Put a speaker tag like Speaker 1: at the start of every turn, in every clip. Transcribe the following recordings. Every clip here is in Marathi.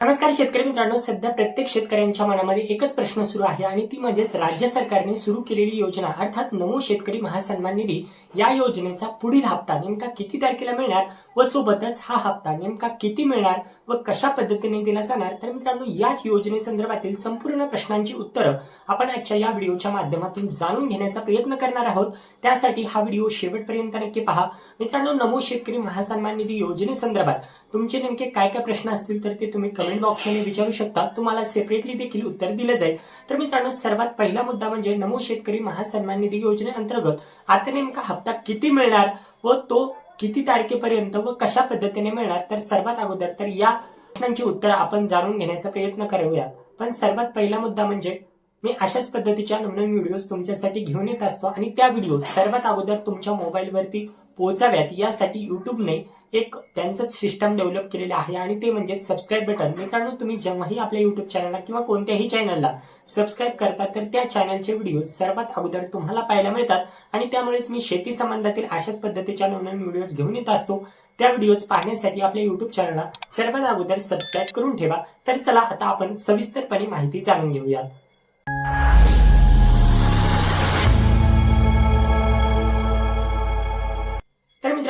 Speaker 1: नमस्कार शेतकरी मित्रांनो सध्या प्रत्येक शेतकऱ्यांच्या मनामध्ये एकच प्रश्न सुरू आहे आणि ती म्हणजेच राज्य सरकारने सुरू केलेली योजना अर्थात नमो शेतकरी महासन्मान निधी या योजनेचा पुढील हप्ता नेमका किती तारखेला मिळणार व सोबतच हा हप्ता नेमका किती मिळणार व कशा पद्धतीने दिला जाणार? तर मित्रांनो याच योजनेसंदर्भातील संपूर्ण प्रश्नांची उत्तरं आपण आजच्या या व्हिडिओच्या माध्यमातून जाणून घेण्याचा प्रयत्न करणार आहोत. त्यासाठी हा व्हिडिओ शेवटपर्यंत नक्की पहा. मित्रांनो नमो शेतकरी महासन्मान निधी योजनेसंदर्भात तुमचे नेमके काय काय प्रश्न असतील तर ते तुम्ही कमेंट बॉक्समध्ये विचारू शकता. तुम्हाला सेपरेटली देखील उत्तर दिलं जाईल. तर मित्रांनो सर्वात पहिला मुद्दा म्हणजे नमो शेतकरी महासन्मान निधी योजनेअंतर्गत आता नेमका हप्ता किती मिळणार व तो किती तारखेपर्यंत व कशा पद्धतीने मिळणार? तर सर्वात अगोदर तर या प्रश्नांची उत्तरं आपण जाणून घेण्याचा प्रयत्न करूया. पण सर्वात पहिला मुद्दा म्हणजे मी अशाच पद्धतीच्या नवनवीन व्हिडिओज तुमच्यासाठी घेऊन येत असतो आणि त्या व्हिडिओ सर्वात अगोदर तुमच्या मोबाईलवरती पोहोचाव्यात. यासाठी युट्यूबने एक त्यांचंच सिस्टम डेव्हलप केलेलं आहे आणि ते म्हणजे सबस्क्राईब बटन मित्रांनो तुम्ही जेव्हाही आपल्या युट्यूब चॅनलला किंवा कोणत्याही चॅनलला सबस्क्राईब करता तर त्या चॅनलचे व्हिडिओ सर्वात अगोदर तुम्हाला पाहायला मिळतात. आणि त्यामुळेच मी शेती संबंधातील अशाच पद्धतीच्या नवीन व्हिडिओज घेऊन येत असतो. त्या व्हिडिओज पाहण्यासाठी आपल्या युट्यूब चॅनलला सर्वात अगोदर सबस्क्राईब करून ठेवा. तर चला आता आपण सविस्तरपणे माहिती जाणून घेऊयात.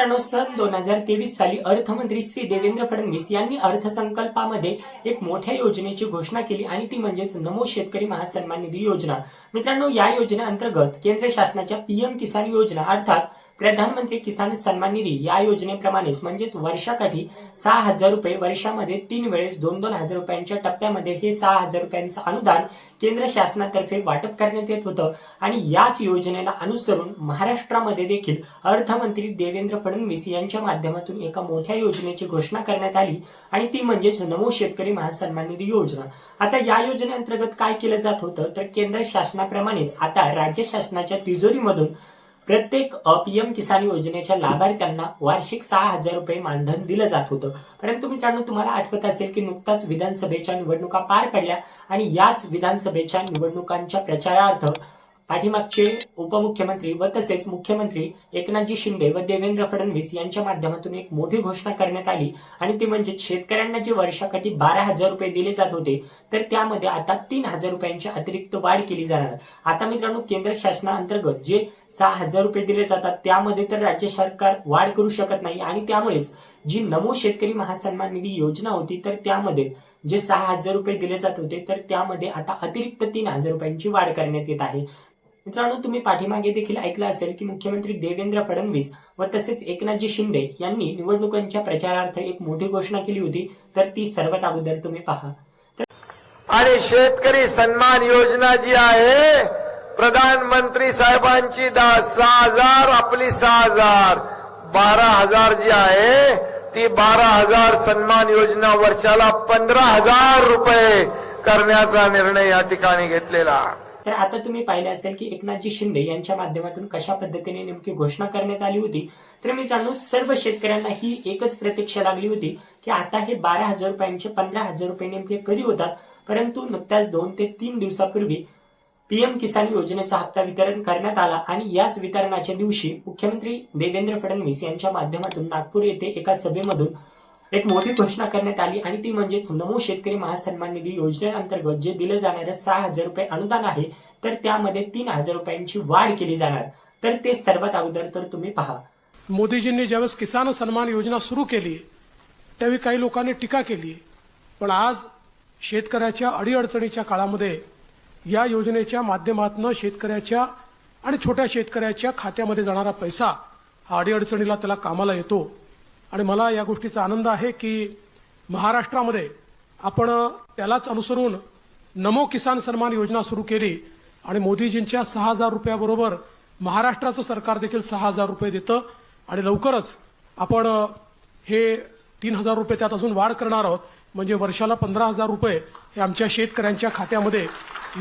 Speaker 1: मित्रांनो सन दोन हजार तेवीस साली अर्थमंत्री श्री देवेंद्र फडणवीस यांनी अर्थसंकल्पामध्ये एक मोठ्या योजनेची घोषणा केली आणि ती म्हणजेच नमो शेतकरी महासन्मान निधी योजना. मित्रांनो या योजनेअंतर्गत केंद्र शासनाच्या पीएम किसान योजना अर्थात प्रधानमंत्री किसान सन्मान निधी या योजनेप्रमाणेच म्हणजेच वर्षाकाठी सहा हजार रुपये वर्षामध्ये तीन वेळेस दोन दोन हजार रुपयांच्या टप्प्यामध्ये हे सहा हजार रुपयांचं अनुदान केंद्र शासनातर्फे वाटप करण्यात येत होतं. आणि याच योजनेला अनुसरून महाराष्ट्रामध्ये देखील अर्थमंत्री देवेंद्र फडणवीस यांच्या माध्यमातून एका मोठ्या योजनेची घोषणा करण्यात आली. आणि ती म्हणजेच नमो शेतकरी महासन्मान निधी योजना. आता या योजनेअंतर्गत काय केलं जात होतं? तर केंद्र शासनाप्रमाणेच आता राज्य शासनाच्या तिजोरीमधून प्रत्येक पीएम किसान योजनेच्या लाभार्थ्यांना वार्षिक सहा हजार रुपये मानधन दिलं जात होतं. परंतु मित्रांनो तुम्हाला आठवत असेल की नुकताच विधानसभेच्या निवडणुका पार पडल्या आणि याच विधानसभेच्या निवडणुकांच्या प्रचारार्थ पाठीमागचे उपमुख्यमंत्री व तसेच मुख्यमंत्री एकनाथजी शिंदे व देवेंद्र फडणवीस यांच्या माध्यमातून एक मोठी घोषणा करण्यात आली. आणि ती म्हणजे शेतकऱ्यांना जे वर्षाकाठी बारा हजार रुपये दिले जात होते तर त्यामध्ये आता तीन हजार रुपयांची अतिरिक्त वाढ केली जाणार. आता मित्रांनो केंद्र शासनाअंतर्गत जे सहा हजार रुपये दिले जातात त्यामध्ये तर राज्य सरकार वाढ करू शकत नाही. आणि त्यामुळेच जी नमो शेतकरी महासन्मान निधी योजना होती तर त्यामध्ये जे सहा हजार रुपये दिले जात होते तर त्यामध्ये आता अतिरिक्त तीन हजार रुपयांची वाढ करण्यात येत आहे. मित्रांनो तुम्ही पाठीमागे देखील ऐकलं असेल की मुख्यमंत्री देवेंद्र फडणवीस व तसेच एकनाथजी शिंदे यांनी निवडणुकांच्या प्रचारार्थ एक मोठी घोषणा केली होती तर ती सर्वात अगोदर तुम्ही पहा.
Speaker 2: आणि शेतकरी सन्मान योजना जी आहे प्रधानमंत्री साहेबांची दहा सहा हजार आपली सहा हजार बारा हजार जी आहे ती बारा हजार सन्मान योजना वर्षाला पंधरा हजार रुपये करण्याचा निर्णय या ठिकाणी घेतलेला.
Speaker 1: तर आता तुम्ही पाहिले असेल की एकनाथजी शिंदे यांच्या माध्यमातून कशा पद्धतीने नेमकी घोषणा करण्यात आली होती. तर मित्रांनो सर्व शेतकऱ्यांना ही एकच प्रतीक्षा लागली होती की आता हे बारा हजार रुपयांचे पंधरा हजार रुपये नेमके कधी होतात? परंतु नुकत्याच दोन ते तीन दिवसापूर्वी पीएम किसान योजनेचा हप्ता वितरण करण्यात आला आणि याच वितरणाच्या दिवशी मुख्यमंत्री देवेंद्र फडणवीस यांच्या माध्यमातून नागपूर येथे एका सभेमधून एक मोठी घोषणा करण्यात आली आणि ती म्हणजेच नमो शेतकरी महासन्मान निधी योजनेअंतर्गत जे दिलं जाणारं सहा हजार रुपये अनुदान आहे तर त्यामध्ये तीन हजार रुपयांची वाढ केली जाणार. तर ते सर्वात अगोदर तर तुम्ही पहा.
Speaker 3: मोदीजींनी ज्यावेळेस किसान सन्मान योजना सुरू केली त्यावेळी काही लोकांनी टीका केली पण आज शेतकऱ्याच्या अडीअडचणीच्या काळामध्ये या योजनेच्या माध्यमातून शेतकऱ्याच्या आणि छोट्या शेतकऱ्याच्या खात्यामध्ये जाणारा पैसा हा अडीअडचणीला त्याला कामाला येतो. आणि मला या गोष्टीचा आनंद आहे की महाराष्ट्रामध्ये आपण त्यालाच अनुसरून नमो किसान सन्मान योजना सुरू केली आणि मोदीजींच्या सहा हजार रुपयाबरोबर महाराष्ट्राचं सरकार देखील सहा हजार रुपये देतं आणि लवकरच आपण हे तीन हजार रुपये त्यात अजून वाढ करणार आहोत. म्हणजे वर्षाला पंधरा हजार रुपये हे आमच्या शेतकऱ्यांच्या खात्यामध्ये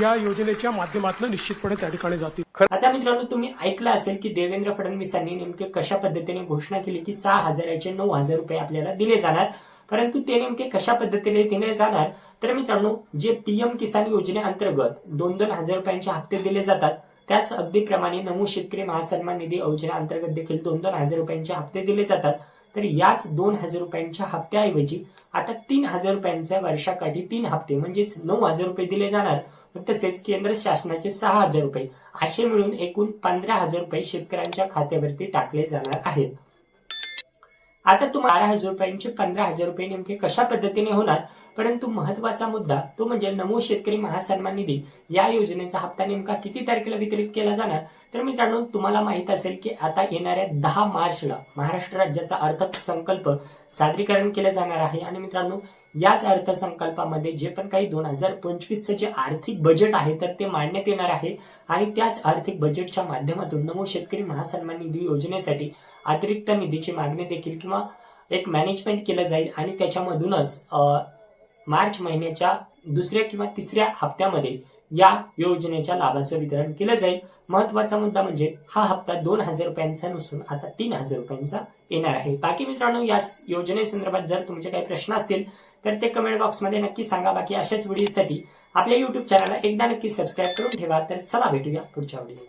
Speaker 3: या योजनेच्या माध्यमातून निश्चितपणे त्या ठिकाणी जातील.
Speaker 1: आता मित्रांनो तुम्ही ऐकलं असेल की देवेंद्र फडणवीसांनी नेमके कशा पद्धतीने घोषणा केली की सहा हजाराचे नऊ हजार रुपये आपल्याला दिले जाणार? परंतु ते नेमके कशा पद्धतीने दिले जाणार? तर मित्रांनो जे पीएम किसान योजनेअंतर्गत दोन दोन हजार रुपयांचे हप्ते दिले जातात त्याच अगदी प्रमाणे नमो शेतकरी महासन्मान निधी योजनेअंतर्गत देखील दोन दोन हजार रुपयांचे हप्ते दिले जातात. तर याच दोन हजार रुपयांच्या हप्त्याऐवजी आता तीन हजार रुपयांच्या वर्षाकाठी तीन हप्ते म्हणजेच नऊ हजार रुपये दिले जाणार. व तसेच केंद्र शासनाचे सहा हजार रुपये असे मिळून एकूण पंधरा हजार रुपये शेतकऱ्यांच्या खात्यावरती टाकले जाणार आहेत. आता तुम्हाला बारा हजार रुपयांचे पंधरा हजार रुपये नेमके कशा पद्धतीने होणार? परंतु महत्त्वाचा मुद्दा तो म्हणजे नमो शेतकरी महासन्मान निधी या योजनेचा हप्ता नेमका किती तारखेला वितरित केला जाणार? तर मित्रांनो तुम्हाला माहीत असेल की आता येणाऱ्या दहा मार्चला महाराष्ट्र राज्याचा अर्थसंकल्प सादरीकरण केला जाणार आहे. आणि मित्रांनो याच अर्थसंकल्पामध्ये जे पण काही दोन हजार पंचवीसचं जे आर्थिक बजेट आहे तर ते मांडण्यात येणार आहे. आणि त्याच आर्थिक बजेटच्या माध्यमातून नमो शेतकरी महासन्मान निधी योजनेसाठी अतिरिक्त निधीची मागणी देखील किंवा एक मॅनेजमेंट केलं जाईल. आणि त्याच्यामधूनच मार्च महिन्याच्या दुसऱ्या किंवा तिसऱ्या हप्त्यामध्ये या योजनेच्या लाभाचं वितरण केलं जाईल. महत्त्वाचा मुद्दा म्हणजे हा हप्ता दोन हजार रुपयांचा नसून आता तीन हजार रुपयांचा येणार आहे. बाकी मित्रांनो या योजनेसंदर्भात जर तुमचे काही प्रश्न असतील तर ते कमेंट बॉक्समध्ये नक्की सांगा. बाकी अशाच व्हिडिओसाठी आपल्या युट्यूब चॅनलला एकदा नक्की सबस्क्राईब करून ठेवा. तर चला भेटूया पुढच्या व्हिडिओ